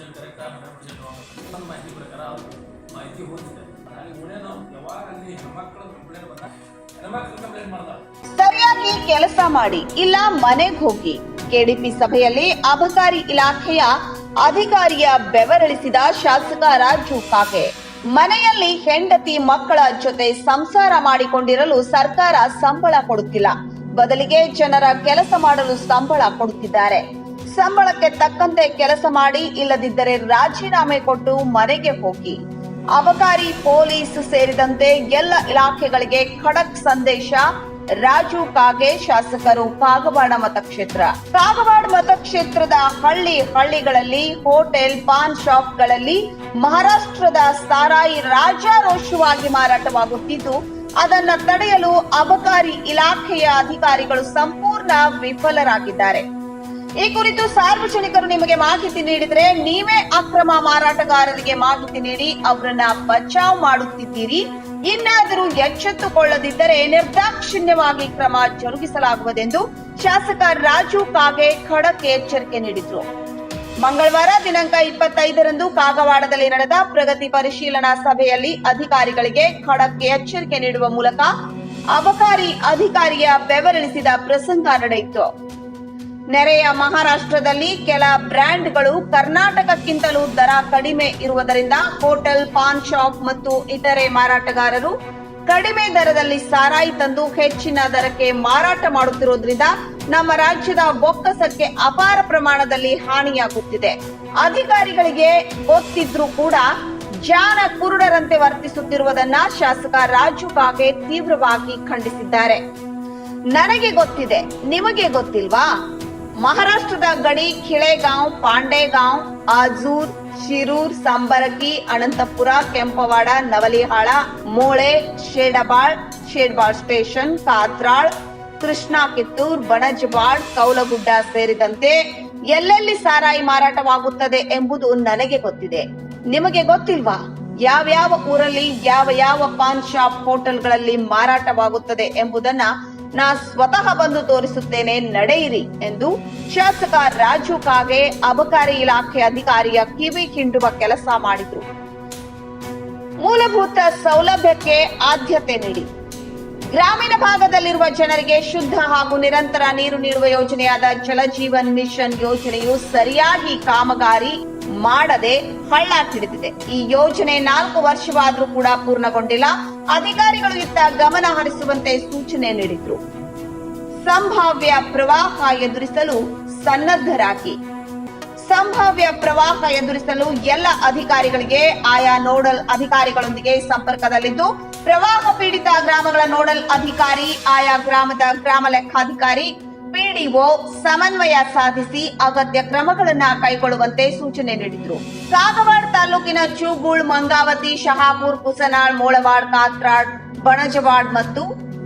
Percent correct hundred percent ನನ್ನ ಮಾಹಿತಿ ಪ್ರಕಾರ ಅವರು ಮಾಹಿತಿ ಹೋಗಿದೆ ಅಲ್ಲಿ ಗುಣೆ ನಾವು ಯಾವಾಗ ಅಲ್ಲಿ ಹೆಣ್ಮಕ್ಳು ಕಂಪ್ಲೇಂಟ್ ಬಂದ ಹೆಣ್ಮಕ್ಳು ಕಂಪ್ಲೇಂಟ್ ಮಾಡ್ತಾರೆ. ಸರಿಯಾಗಿ ಕೆಲಸ ಮಾಡಿ, ಇಲ್ಲ ಮನೆಗೆ ಹೋಗಿ. ಕೆಡಿಪಿ ಸಭೆಯಲ್ಲಿ ಅಬಕಾರಿ ಇಲಾಖೆಯ ಅಧಿಕಾರಿಯ ಬೆವರಳಿಸಿದ ಶಾಸಕ ರಾಜು ಕಾಗೆ. ಮನೆಯಲ್ಲಿ ಹೆಂಡತಿ ಮಕ್ಕಳ ಜೊತೆ ಸಂಸಾರ ಮಾಡಿಕೊಂಡಿರಲು ಸರ್ಕಾರ ಸಂಬಳ ಕೊಡುತ್ತಿಲ್ಲ. ಬದಲಿಗೆ ಜನರ ಕೆಲಸ ಮಾಡಲು ಸಂಬಳ ಕೊಡುತ್ತಿದ್ದಾರೆ. ಸಂಬಳಕ್ಕೆ ತಕ್ಕಂತೆ ಕೆಲಸ ಮಾಡಿ ಇಲ್ಲದಿದ್ದರೆ ರಾಜೀನಾಮೆ ಕೊಟ್ಟು ಮನೆಗೆ ಹೋಗಿ. ಅಬಕಾರಿ ಪೊಲೀಸ್ ಸೇರಿದಂತೆ ಎಲ್ಲ ಇಲಾಖೆಗಳಿಗೆ ಖಡಕ್ ಸಂದೇಶ, ರಾಜು ಕಾಗೆ ಶಾಸಕರು ಕಾಗವಾಡ ಮತಕ್ಷೇತ್ರ. ಕಾಗವಾಡ ಮತಕ್ಷೇತ್ರದ ಹಳ್ಳಿ ಹಳ್ಳಿಗಳಲ್ಲಿ, ಹೋಟೆಲ್, ಪಾನ್ ಶಾಪ್ಗಳಲ್ಲಿ ಮಹಾರಾಷ್ಟ್ರದ ಸಾರಾಯಿ ರಾಜಾರೋಷವಾಗಿ ಮಾರಾಟವಾಗುತ್ತಿದ್ದು, ಅದನ್ನು ತಡೆಯಲು ಅಬಕಾರಿ ಇಲಾಖೆಯ ಅಧಿಕಾರಿಗಳು ಸಂಪೂರ್ಣ ವಿಫಲರಾಗಿದ್ದಾರೆ. ಈ ಕುರಿತು ಸಾರ್ವಜನಿಕರು ನಿಮಗೆ ಮಾಹಿತಿ ನೀಡಿದ್ರೆ ನೀವೇ ಅಕ್ರಮ ಮಾರಾಟಗಾರರಿಗೆ ಮಾಹಿತಿ ನೀಡಿ ಅವರನ್ನ ಬಚಾವ್ ಮಾಡುತ್ತಿದ್ದೀರಿ. ಇನ್ನಾದರೂ ಎಚ್ಚೆತ್ತುಕೊಳ್ಳದಿದ್ದರೆ ನಿರ್ದಾಕ್ಷಿಣ್ಯವಾಗಿ ಕ್ರಮ ಜರುಗಿಸಲಾಗುವುದೆಂದು ಶಾಸಕ ರಾಜು ಕಾಗೆ ಖಡಕ್ ಎಚ್ಚರಿಕೆ ನೀಡಿದ್ರು. ಮಂಗಳವಾರ ದಿನಾಂಕ ಇಪ್ಪತ್ತೈದರಂದು ಕಾಗವಾಡದಲ್ಲಿ ನಡೆದ ಪ್ರಗತಿ ಪರಿಶೀಲನಾ ಸಭೆಯಲ್ಲಿ ಅಧಿಕಾರಿಗಳಿಗೆ ಖಡಕ್ ಎಚ್ಚರಿಕೆ ನೀಡುವ ಮೂಲಕ ಅಬಕಾರಿ ಅಧಿಕಾರಿಯ ಬೆವರಿಳಿಸಿದ ಪ್ರಸಂಗ ನಡೆಯಿತು. ನೆರೆಯ ಮಹಾರಾಷ್ಟ್ರದಲ್ಲಿ ಕೆಲ ಬ್ರ್ಯಾಂಡ್ಗಳು ಕರ್ನಾಟಕಕ್ಕಿಂತಲೂ ದರ ಕಡಿಮೆ ಇರುವುದರಿಂದ ಹೋಟೆಲ್, ಪಾನ್ ಶಾಪ್ ಮತ್ತು ಇತರೆ ಮಾರಾಟಗಾರರು ಕಡಿಮೆ ದರದಲ್ಲಿ ಸಾರಾಯಿ ತಂದು ಹೆಚ್ಚಿನ ದರಕ್ಕೆ ಮಾರಾಟ ಮಾಡುತ್ತಿರುವುದರಿಂದ ನಮ್ಮ ರಾಜ್ಯದ ಬೊಕ್ಕಸಕ್ಕೆ ಅಪಾರ ಪ್ರಮಾಣದಲ್ಲಿ ಹಾನಿಯಾಗುತ್ತಿದೆ. ಅಧಿಕಾರಿಗಳಿಗೆ ಗೊತ್ತಿದ್ರೂ ಕೂಡ ಜಾನ ಕುರುಡರಂತೆ ವರ್ತಿಸುತ್ತಿರುವುದನ್ನ ಶಾಸಕ ರಾಜು ಕಾಗೆ ತೀವ್ರವಾಗಿ ಖಂಡಿಸಿದ್ದಾರೆ. ನನಗೆ ಗೊತ್ತಿದೆ. ನಿಮಗೆ ಗೊತ್ತಿಲ್ವಾ? ಮಹಾರಾಷ್ಟ್ರದ ಗಡಿ ಖಿಳೆಗಾಂವ್, ಪಾಂಡೇಗಾಂವ್, ಆಜೂರ್, ಶಿರೂರ್, ಸಾಂಬರಕಿ, ಅನಂತಪುರ, ಕೆಂಪವಾಡ, ನವಲಿಹಾಳ, ಮೋಳೆ, ಶೇಡಬಾಳ್ ಶೇಡಬಾಳ್ ಸ್ಟೇಷನ್, ಕಾತ್ರಾಳ್ ಕೃಷ್ಣಾ ಕಿತ್ತೂರ್ ಬಣಜಬಾಳ್, ಕೌಲಗುಡ್ಡ ಸೇರಿದಂತೆ ಎಲ್ಲೆಲ್ಲಿ ಸಾರಾಯಿ ಮಾರಾಟವಾಗುತ್ತದೆ ಎಂಬುದು ನನಗೆ ಗೊತ್ತಿದೆ. ನಿಮಗೆ ಗೊತ್ತಿಲ್ವಾ? ಯಾವ್ಯಾವ ಊರಲ್ಲಿ ಯಾವ ಯಾವ ಪಾನ್ ಶಾಪ್ ಹೋಟೆಲ್ಗಳಲ್ಲಿ ಮಾರಾಟವಾಗುತ್ತದೆ ಎಂಬುದನ್ನ ನಾ ಸ್ವತಃ ಬಂದು ತೋರಿಸುತ್ತೇನೆ, ನಡೆಯಿರಿ ಎಂದು ಶಾಸಕ ರಾಜು ಕಾಗೆ ಅಬಕಾರಿ ಇಲಾಖೆ ಅಧಿಕಾರಿಯ ಕಿವಿ ಹಿಂಡುವ ಕೆಲಸ ಮಾಡಿದ್ರು. ಮೂಲಭೂತ ಸೌಲಭ್ಯಕ್ಕೆ ಆದ್ಯತೆ ನೀಡಿ. ಗ್ರಾಮೀಣ ಭಾಗದಲ್ಲಿರುವ ಜನರಿಗೆ ಶುದ್ಧ ಹಾಗೂ ನಿರಂತರ ನೀರು ನೀಡುವ ಯೋಜನೆಯಾದ ಜಲಜೀವನ್ ಮಿಷನ್ ಯೋಜನೆಯು ಸರಿಯಾಗಿ ಕಾಮಗಾರಿ ಮಾಡದೆ ಹಳ್ಳ ಹಿಡಿದಿದೆ. ಈ ಯೋಜನೆ ನಾಲ್ಕು ವರ್ಷವಾದರೂ ಕೂಡ ಪೂರ್ಣಗೊಂಡಿಲ್ಲ. ಅಧಿಕಾರಿಗಳು ಇತ್ತ ಗಮನ ಹರಿಸುವಂತೆ ಸೂಚನೆ ನೀಡಿದ್ರು. ಸಂಭಾವ್ಯ ಪ್ರವಾಹ ಎದುರಿಸಲು ಸನ್ನದ್ಧರಾಗಿ. ಸಂಭಾವ್ಯ ಪ್ರವಾಹ ಎದುರಿಸಲು ಎಲ್ಲ ಅಧಿಕಾರಿಗಳಿಗೆ, ಆಯಾ ನೋಡಲ್ ಅಧಿಕಾರಿಗಳೊಂದಿಗೆ ಸಂಪರ್ಕದಲ್ಲಿದ್ದು, ಪ್ರವಾಹ ಪೀಡಿತ ಗ್ರಾಮಗಳ ನೋಡಲ್ ಅಧಿಕಾರಿ, ಆಯಾ ಗ್ರಾಮದ ಗ್ರಾಮ ಲೆಕ್ಕಾಧಿಕಾರಿ ಪಿಡಿಒ ಸಮನ್ವಯ ಸಾಧಿಸಿ ಅಗತ್ಯ ಕ್ರಮಗಳನ್ನು ಕೈಗೊಳ್ಳುವಂತೆ ಸೂಚನೆ ನೀಡಿದ್ರು. ಕಾಗವಾಡ ತಾಲೂಕಿನ ಚೂಗೂಳ್, ಮಂಗಾವತಿ, ಶಹಾಪುರ್, ಕುಸನಾಳ್, ಮೋಳವಾಡ್ ಕಾತ್ರಾಡ್ ಬಣಜವಾಡ್ ಮತ್ತು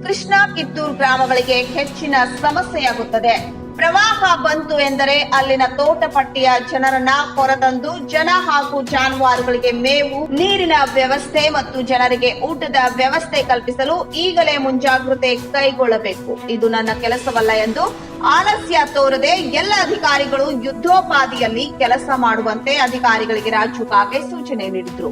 ಕೃಷ್ಣಾ ಕಿತ್ತೂರ್ ಗ್ರಾಮಗಳಿಗೆ ಹೆಚ್ಚಿನ ಸಮಸ್ಯೆಯಾಗುತ್ತದೆ. ಪ್ರವಾಹ ಬಂತು ಎಂದರೆ ಅಲ್ಲಿನ ತೋಟಪಟ್ಟಿಯ ಜನರನ್ನ ಹೊರತಂದು ಜನ ಹಾಗೂ ಜಾನುವಾರುಗಳಿಗೆ ಮೇವು, ನೀರಿನ ವ್ಯವಸ್ಥೆ ಮತ್ತು ಜನರಿಗೆ ಊಟದ ವ್ಯವಸ್ಥೆ ಕಲ್ಪಿಸಲು ಈಗಲೇ ಮುಂಜಾಗ್ರತೆ ಕೈಗೊಳ್ಳಬೇಕು. ಇದು ನನ್ನ ಕೆಲಸವಲ್ಲ ಎಂದು ಆಲಸ್ಯ ತೋರದೆ ಎಲ್ಲ ಅಧಿಕಾರಿಗಳು ಯುದ್ಧೋಪಾದಿಯಲ್ಲಿ ಕೆಲಸ ಮಾಡುವಂತೆ ಅಧಿಕಾರಿಗಳಿಗೆ ರಾಜು ಕಾಗೆ ಸೂಚನೆ ನೀಡಿದ್ರು.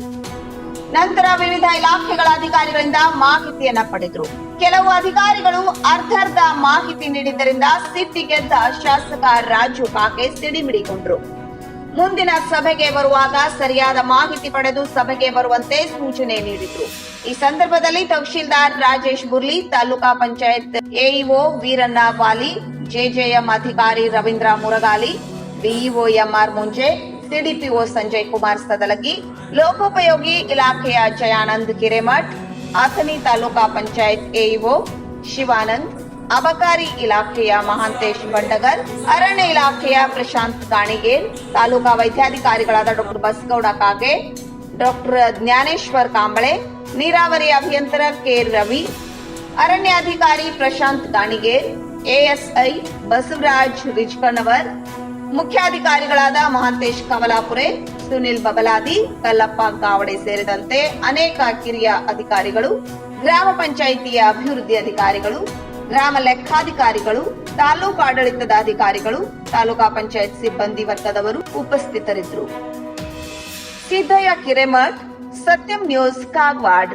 ನಂತರ ವಿವಿಧ ಇಲಾಖೆಗಳ ಅಧಿಕಾರಿಗಳಿಂದ ಮಾಹಿತಿಯನ್ನ ಪಡೆದ್ರು. ಕೆಲವು ಅಧಿಕಾರಿಗಳು ಅರ್ಧರ್ಧ ಮಾಹಿತಿ ನೀಡಿದ್ದರಿಂದ ಸಿಟ್ಟಿಗೆದ್ದ ಶಾಸಕ ರಾಜು ಕಾಕೆ ಸಿಡಿಮಿಡಿಕೊಂಡರು ಮುಂದಿನ ಸಭೆಗೆ ಬರುವಾಗ ಸರಿಯಾದ ಮಾಹಿತಿ ಪಡೆದು ಸಭೆಗೆ ಬರುವಂತೆ ಸೂಚನೆ ನೀಡಿದ್ರು. ಈ ಸಂದರ್ಭದಲ್ಲಿ ತಹಶೀಲ್ದಾರ್ ರಾಜೇಶ್ ಬುರ್ಲಿ, ತಾಲೂಕಾ ಪಂಚಾಯತ್ ಎಇಒ ವೀರಣ್ಣ ವಾಲಿ, ಜೆಜೆಎಂ ಅಧಿಕಾರಿ Ravindra Muragali BEO MR Munje, CDPO Sanjay Kumar Sadalagi, ಲೋಕೋಪಯೋಗಿ ಇಲಾಖೆಯ ಜಯಾನಂದ್ ಹಿರೇಮಠ್ ಅಥಣಿ ತಾಲೂಕಾ ಪಂಚಾಯತ್ ಎಇಒ ಶಿವಾನಂದ್, ಅಬಕಾರಿ ಇಲಾಖೆಯ ಮಹಾಂತೇಶ್ ಬಂಡಗರ್, ಅರಣ್ಯ ಇಲಾಖೆಯ ಪ್ರಶಾಂತ್ ಕಾಣಿಗೇರ್ ತಾಲೂಕಾ ವೈದ್ಯಾಧಿಕಾರಿಗಳಾದ ಡಾಕ್ಟರ್ ಬಸಗೌಡ ಕಾಗೆ, ಡಾಕ್ಟರ್ ಜ್ಞಾನೇಶ್ವರ್ ಕಾಂಬಳೆ, ನೀರಾವರಿ ಅಭಿಯಂತರ ಕೆ ರವಿ, ಅರಣ್ಯಾಧಿಕಾರಿ ಪ್ರಶಾಂತ್ ಗಾಣಿಗೇರ್ ಎಎಸ್ಐ ಬಸವರಾಜ್ ರಿಜ್ಕಣ್ಣವರ್, ಮುಖ್ಯಾಧಿಕಾರಿಗಳಾದ ಮಹಾಂತೇಶ್ ಕಮಲಾಪುರೆ ಸುನಿಲ್ ಬಬಲಾದಿ, ಕಲ್ಲಪ್ಪ ಕಾವಡೆ ಸೇರಿದಂತೆ ಅನೇಕ ಕಿರಿಯ ಅಧಿಕಾರಿಗಳು, ಗ್ರಾಮ ಪಂಚಾಯಿತಿಯ ಅಭಿವೃದ್ಧಿ ಅಧಿಕಾರಿಗಳು, ಗ್ರಾಮ ಲೆಕ್ಕಾಧಿಕಾರಿಗಳು, ತಾಲೂಕು ಆಡಳಿತದ ಅಧಿಕಾರಿಗಳು, ತಾಲೂಕಾ ಪಂಚಾಯತ್ ಸಿಬ್ಬಂದಿ ವರ್ಗದವರು ಉಪಸ್ಥಿತರಿದ್ದರು. ಸಿದ್ದಯ್ಯ ಕಿರೆಮಠ್, ಸತ್ಯಂ ನ್ಯೂಸ್ ಕಾಗವಾಡ್.